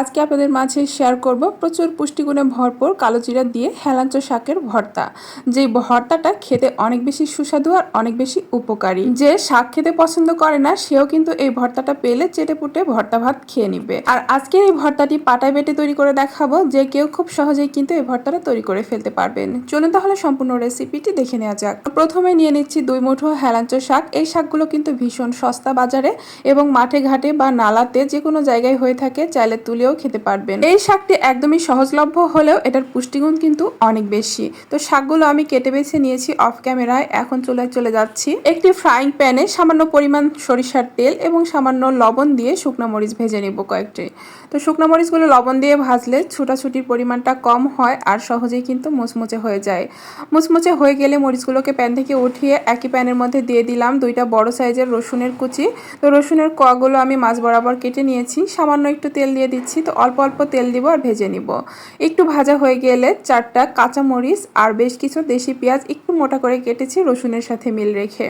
আজকে আপনাদের মাঝে শেয়ার করব প্রচুর পুষ্টিগুণে ভরপুর কালো জিরা দিয়ে হেলাঞ্চ শাকের ভর্তা। যে ভর্তাটা খেতে অনেক বেশি সুস্বাদু আর অনেক বেশি উপকারী। যে শাক খেতে পছন্দ করে না, সেও কিন্তু এই ভর্তাটা পেলে চেটে পুটে ভর্তা ভাত খেয়ে নিবে। আর আজকের এই ভর্তাটি পাটায় বেটে তৈরি করে দেখাবো, যে কেউ খুব সহজেই কিন্তু এই ভর্তাটা তৈরি করে ফেলতে পারবেন। চলুন তাহলে সম্পূর্ণ রেসিপিটি দেখে নেওয়া যাক। প্রথমে নিয়ে নিচ্ছি দুই মুঠো হেলাঞ্চ শাক। এই শাকগুলো কিন্তু ভীষণ সস্তা বাজারে এবং মাঠে ঘাটে বা নালাতে যে কোনো জায়গায় হয়ে থাকে, চাইলে তুলেও খেতে পারবেন। এই শাকটি একদমই সহজলভ্য হলেও এটার পুষ্টিগুণ কিন্তু অনেক বেশি। তো শাকগুলো আমি কেটে বেছে নিয়েছি অফ ক্যামেরায়। এখন চলে চলে যাচ্ছি। একটি ফ্রাইং প্যানে সামান্য পরিমাণ সরিষার তেল এবং সামান্য লবণ দিয়ে শুকনো মরিচ ভেজে নেব কয়েকটি। তো শুকনো মরিচগুলো লবণ দিয়ে ভাজলে ছুটাছুটির পরিমাণটা কম হয় আর সহজেই কিন্তু মুচমুচে হয়ে যায়। মুচমুচে হয়ে গেলে মরিচগুলোকে প্যান থেকে উঠিয়ে একই প্যানের মধ্যে দিয়ে দিলাম দুইটা বড় সাইজের রসুনের কুচি। তো রসুনের কোয়াগুলো আমি মাছ বরাবর কেটে নিয়েছি। সামান্য একটু তেল দিয়ে দিচ্ছি। তো অল্প অল্প তেল দিব আর ভেজে নিব। একটু ভাজা হয়ে গেলে চারটা কাঁচা মরিচ আর বেশ কিছু দেশি পেঁয়াজ একটু মোটা করে কেটেছি রসুনের সাথে মিল রেখে।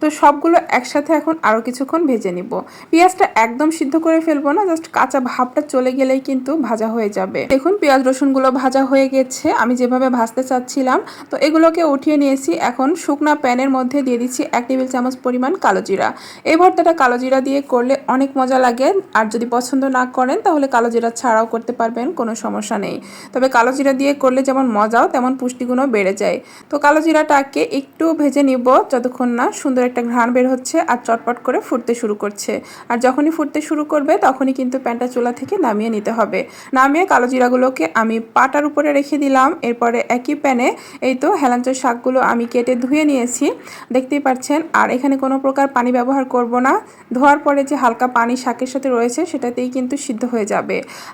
তো সবগুলো একসাথে এখন আরও কিছুক্ষণ ভেজে নিব। পেঁয়াজটা একদম সিদ্ধ করে ফেলব না, জাস্ট কাঁচা ভাবটা চলে গেলেই কিন্তু ভাজা হয়ে যাবে। দেখুন, পেঁয়াজ, রসুনগুলো ভাজা হয়ে গেছে, আমি যেভাবে ভাজতে চাচ্ছিলাম, তো এগুলোকে উঠিয়ে নিয়েছি। এখন শুকনা প্যানের মধ্যে দিয়ে দিচ্ছি এক টেবিল চামচ পরিমাণ কালো জিরা। এই ভর্তাটা কালো জিরা দিয়ে করলে অনেক মজা লাগে, আর যদি পছন্দ না করেন তাহলে কালো জিরা ছাড়াও করতে পারবেন, কোনো সমস্যা নেই। তবে কালো জিরা দিয়ে করলে যেমন মজাও, তেমন পুষ্টিগুণও বেড়ে যায়। তো কালো জিরাটাকে একটু ভেজে নিব যতক্ষণ না সুন্দর একটা ঘ্রাণ বের হচ্ছে আর চটপট করে ফুটতে শুরু করছে। আর যখনই ফুটতে শুরু করবে তখনই কিন্তু প্যানটা চুলা থেকে নামিয়ে নিতে হবে। নামিয়ে কালো জিরাগুলোকে আমি পাটার উপরে রেখে দিলাম। এরপরে একই প্যানে এই তো হেলাঞ্চর শাকগুলো আমি কেটে ধুয়ে নিয়েছি। দেখতেই পাচ্ছেন, আর এখানে কোনো প্রকার পানি ব্যবহার করব না। ধোয়ার পরে যে হালকা পানি শাকের সাথে রয়েছে সেটাতেই কিন্তু সিদ্ধ হয়ে যাবে।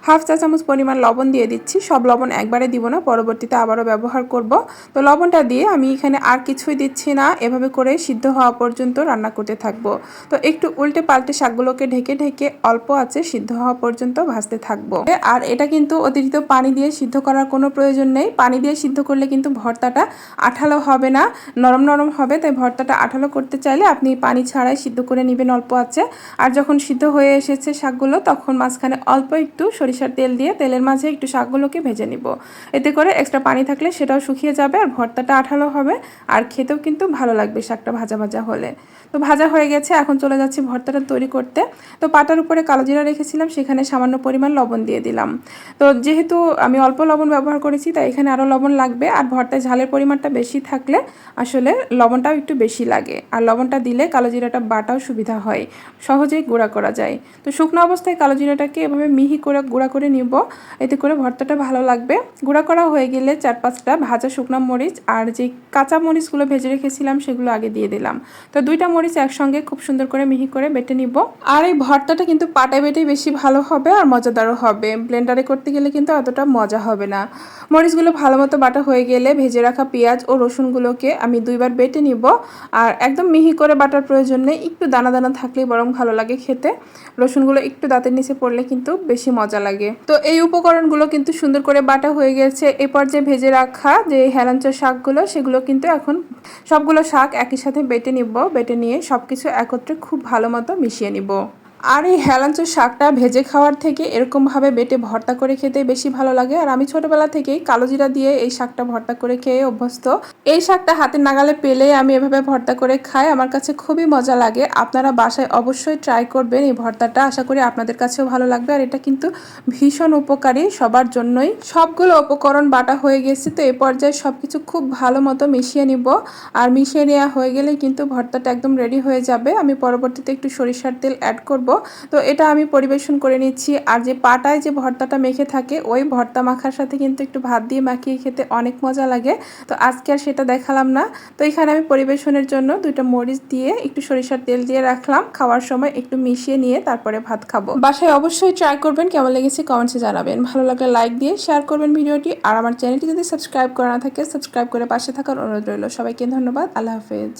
হাফ চা চামচ পরিমাণ লবণ দিয়ে দিচ্ছি। সব লবণ একবারে দিব না, পরবর্তীতে আবারও ব্যবহার করব। তো লবণটা দিয়ে আমি এখানে আর কিছুই দিচ্ছি না। এভাবে করে সিদ্ধ হওয়া পর্যন্ত রান্না করতে থাকব। তো একটু উল্টে পাল্টে শাকগুলোকে ঢেকে ঢেকে অল্প আছে সিদ্ধ হওয়া পর্যন্ত ভাজতে থাকব। আর এটা কিন্তু অতিরিক্ত পানি দিয়ে সিদ্ধ করার কোনো প্রয়োজন নেই। পানি দিয়ে সিদ্ধ করলে কিন্তু ভর্তাটা আঠালো হবে না, নরম নরম হবে। তাই ভর্তাটা আঠালো করতে চাইলে আপনি পানি ছাড়াই সিদ্ধ করে নেবেন অল্প আছে। আর যখন সিদ্ধ হয়ে এসেছে শাকগুলো, তখন মাঝখানে অল্প একটু সরিষার তেল দিয়ে তেলের মাঝে একটু শাকগুলোকে ভেজে নিব। এতে করে এক্সট্রা পানি থাকলে সেটাও শুকিয়ে যাবে আর ভর্তাটা আঠালো হবে আর খেতেও কিন্তু ভালো লাগবে শাকটা ভাজা ভাজা হলে। তো ভাজা হয়ে গেছে, এখন চলে যাচ্ছি ভর্তাটা তৈরি করতে। তো পাটার উপরে কালো জিরা রেখেছিলাম, সেখানে সামান্য পরিমাণ লবণ দিয়ে দিলাম। তো যেহেতু আমি অল্প লবণ ব্যবহার করেছি, তাই এখানে আরও লবণ লাগবে আর ভর্তায় ঝালের পরিমাণটা বেশি থাকলে আসলে লবণটাও একটু বেশি লাগে। আর লবণটা দিলে কালো জিরাটা বাটাও সুবিধা হয়, সহজেই গুঁড়া করা যায়। তো শুকনো অবস্থায় কালো জিরাটাকে এভাবে মিহি করে গুঁড়া করে নিব। এতে করে ভর্তাটা ভালো লাগবে। গুঁড়া করা হয়ে গেলে চার পাঁচটা ভাজা শুকনো মরিচ আর যে কাঁচা মরিচগুলো ভেজে রেখেছিলাম সেগুলো আগে দিয়ে দিলাম। তো দুইটা মরিচ একসঙ্গে খুব সুন্দর করে মিহি করে বেটে নিব। আর এই ভর্তাটা কিন্তু পাটায় বেটেই বেশি ভালো হবে আর মজাদারও হবে। ব্লেন্ডারে করতে গেলে কিন্তু অতটা মজা হবে না। মরিচগুলো ভালো মতো বাটা হয়ে গেলে ভেজে রাখা পেঁয়াজ ও রসুনগুলোকে আমি দুইবার বেটে নিব। আর একদম মিহি করে বাটার প্রয়োজন নেই। একটু দানা দানা থাকলেই বরং ভালো লাগে খেতে। রসুনগুলো একটু দাঁতের নিচে পড়লে কিন্তু বেশি মজা লাগে। তো এই উপকরণগুলো কিন্তু সুন্দর করে বাটা হয়ে গেছে। এরপর পর্যায়ে ভেজে রাখা যে হেলাঞ্চ শাকগুলো, সেগুলো কিন্তু এখন সবগুলো শাক একই সাথে বেটে নিব। বেটে নিয়ে সব কিছু একত্রে খুব ভালো মতো মিশিয়ে নিব। আর এই হেলাঞ্চের শাকটা ভেজে খাওয়ার থেকে এরকমভাবে বেটে ভর্তা করে খেতে বেশি ভালো লাগে। আর আমি ছোটবেলা থেকেই কালো জিরা দিয়ে এই শাকটা ভর্তা করে খেয়ে অভ্যস্ত। এই শাকটা হাতের নাগালে পেলে আমি এভাবে ভর্তা করে খাই, আমার কাছে খুবই মজা লাগে। আপনারা বাসায় অবশ্যই ট্রাই করবেন এই ভর্তাটা, আশা করি আপনাদের কাছেও ভালো লাগবে। আর এটা কিন্তু ভীষণ উপকারী সবার জন্যই। সবগুলো উপকরণ বাটা হয়ে গেছে, তো এই পর্যায়ে সব কিছু খুব ভালো মতো মিশিয়ে নিব। আর মিশিয়ে নেওয়া হয়ে গেলে কিন্তু ভর্তাটা একদম রেডি হয়ে যাবে। আমি পরবর্তীতে একটু সরিষার তেল অ্যাড করব। তো এটা আমি পরিবেশন করে নিচ্ছি। আর যে পাটায় যে ভর্তাটা মেখে থাকে, ওই ভর্তা মাখার সাথে কিন্তু একটু ভাত দিয়ে মাখিয়ে খেতে অনেক মজা লাগে। তো আজকে আর সেটা দেখালাম না। তো এখানে আমি পরিবেশনের জন্য দুইটা মরিচ দিয়ে একটু সরিষার তেল দিয়ে রাখলাম। খাওয়ার সময় একটু মিশিয়ে নিয়ে তারপরে ভাত খাব। বাসায় অবশ্যই ট্রাই করবেন, কেমন লেগেছে কমেন্টসে জানাবেন। ভালো লাগলে লাইক দিয়ে শেয়ার করবেন ভিডিওটি। আর আমার চ্যানেলটি যদি সাবস্ক্রাইব করা না থাকে, সাবস্ক্রাইব করে পাশে থাকার অনুরোধ রইল। সবাইকে ধন্যবাদ, আল্লাহ হাফেজ।